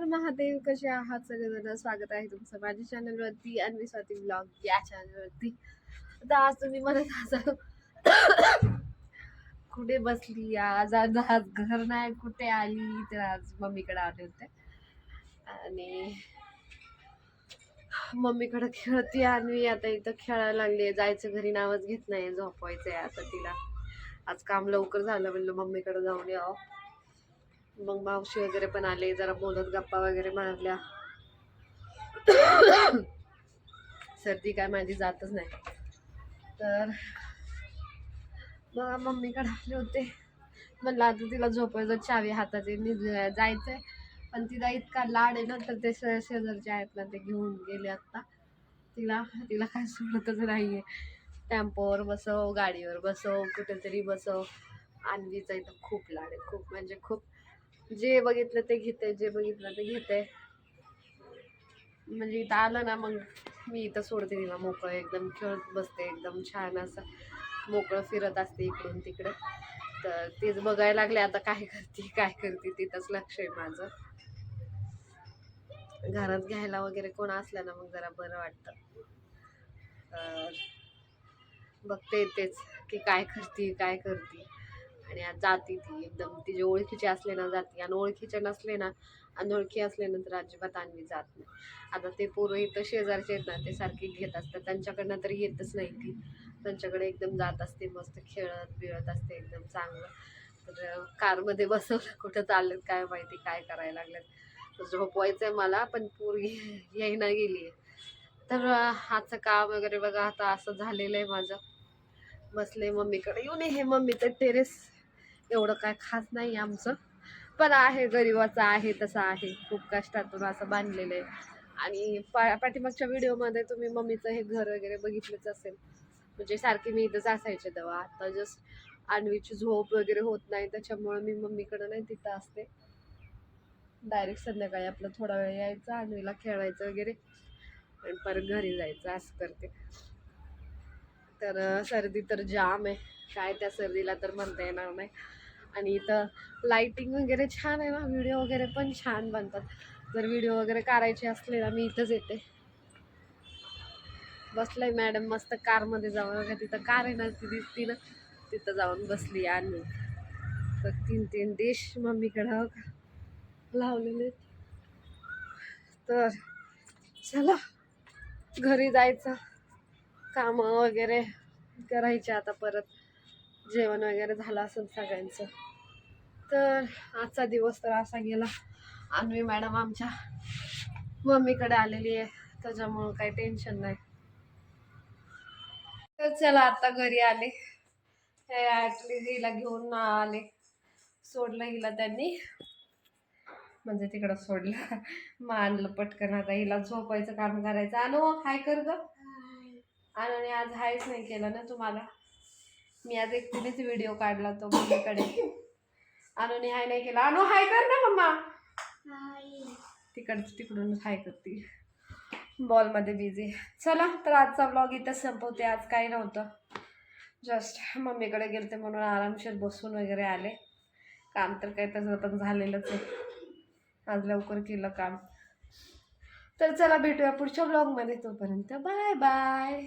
हर महादेव. कसे आहात सगळेजण? स्वागत आहे तुमचं माझ्या चॅनलवरती अन्वी स्वाती ब्लॉग या चॅनलवरती. आता आज तुम्ही म्हणत असाल कुठे बसली आज? आज आज घर नाही कुठे आली? तर आज मम्मीकडे आले होते. आणि मम्मीकडे खेळते आणि आता इथं खेळायला लागली जायचं घरी नावच घेत नाही झोपवायचं आहे आता तिला. आज काम लवकर झालं म्हणलं मम्मीकडे जाऊन यावं. मग मावशी वगैरे पण आले जरा बोलत गप्पा वगैरे मारल्या. सर्दी काय माझी जातच नाही. तर मग मम्मीकडे आले होते. म्हणलं आता तिला झोपायचं चावी हाताची जायचं जायचंय. पण तिला इतका लाड आहे ना तर ते शेजारचे आहेत ना ते घेऊन गेले आत्ता तिला तिला काय सोडतच नाही आहे टेम्पोवर बसव गाडीवर बसव कुठेतरी बसव. आणवीचा इथं खूप लाड आहे खूप म्हणजे खूप जे बघितलं ते घेते जे बघितलं ते घेते. म्हणजे इथं आलं ना मग मी इथं सोडते तिला मोकळं एकदम खेळत बसते एकदम छान असं मोकळं फिरत असते इकडून तिकडे. तर तेच बघायला लागले आता काय करते काय करते तिथंच लक्ष आहे माझं. घरात घ्यायला वगैरे कोण असलं ना मग जरा बरं वाटतं. तर बघते तेच की काय करते काय करते. आणि आज जाती ती एकदम. तिचे ओळखीचे असले ना जाती आणि ओळखीचे नसले ना अनोळखी असले ना तर अजिबात आणली जात नाही. आता ते पोरं इथं शेजारचे आहेत ना ते सारखे घेत असतात. त्यांच्याकडनं तर येतच नाही ती. त्यांच्याकडे एकदम जात असते मस्त खेळत बिळत असते एकदम चांगलं. तर कारमध्ये बसवलं कुठं चाललं काय माहिती काय करायला लागलं झोपवायचं आहे मला पण पोरगी येईना गेली आहे तर आजचं काम वगैरे बघा आता असं झालेलं आहे माझं. बसले मम्मीकडे. येऊन हे मम्मी तर टेरेस एवढं काय खास नाही आमचं. पण आहे गरिबाचं आहे तसं आहे. खूप कष्टातून असं बांधलेलं आहे. आणि पा पाठीमागच्या व्हिडिओमध्ये तुम्ही मम्मीचं हे घर वगैरे बघितलंच असेल. म्हणजे सारखी मी इथंच असायचे तेव्हा. आता जस्ट आणवीची झोप वगैरे होत नाही त्याच्यामुळे मी मम्मीकडं नाही तिथं असते. डायरेक्ट संध्याकाळी आपलं थोडा वेळ यायचं आणवीला खेळायचं वगैरे. आणि परत घरी जायचं असं करते. तर सर्दी तर जाम आहे. काय त्या सर्दीला तर म्हणता येणार नाही. आणि इथं लाईटिंग वगैरे छान आहे ना व्हिडिओ वगैरे पण छान बनतात. जर व्हिडिओ वगैरे करायचे असले ना मी इथंच येते. बसलंय मॅडम मस्त कारमध्ये जाऊन. बघा तिथं कार आहे ना ती दिसती ना तिथं जाऊन बसली आणि तर तीन तीन डिश मम्मीकडं लावलेले आहेत. तर चला घरी जायचं. कामं वगैरे करायचे आता परत. जेवण वगैरे झालं असेल सगळ्यांचं. तर आजचा दिवस तर असा गेला. अन्वी मॅडम आमच्या मम्मीकडे आलेली आहे. त्याच्यामुळं काही टेन्शन नाही. तर चला आता घरी आले. हे ॲटली हिला घेऊन आले. सोडलं हिला त्यांनी. म्हणजे तिकडं सोडलं. मग आणलं पटकन. आता हिला झोपायचं काम करायचं. आणू हाय कर ग. आणि आज हायच नाही केलं ना तुम्हाला? मी आज एकटीनेच व्हिडिओ काढला तो मम्मीकडे अनुने हाय नाही केला. अनु हाय कर ना मम्मा. तिकडच तिकडूनच हाय करते. बॉलमध्ये बिझी चला तर आजचा ब्लॉग इथं संपवते. आज काही नव्हतं. जस्ट मम्मीकडे गेलते म्हणून आरामशीर बसून वगैरे आले. काम तर काही तसं पण झालेलंच आहे. आज लवकर केलं काम. तर चला भेटूया पुढच्या ब्लॉगमध्ये तोपर्यंत बाय बाय.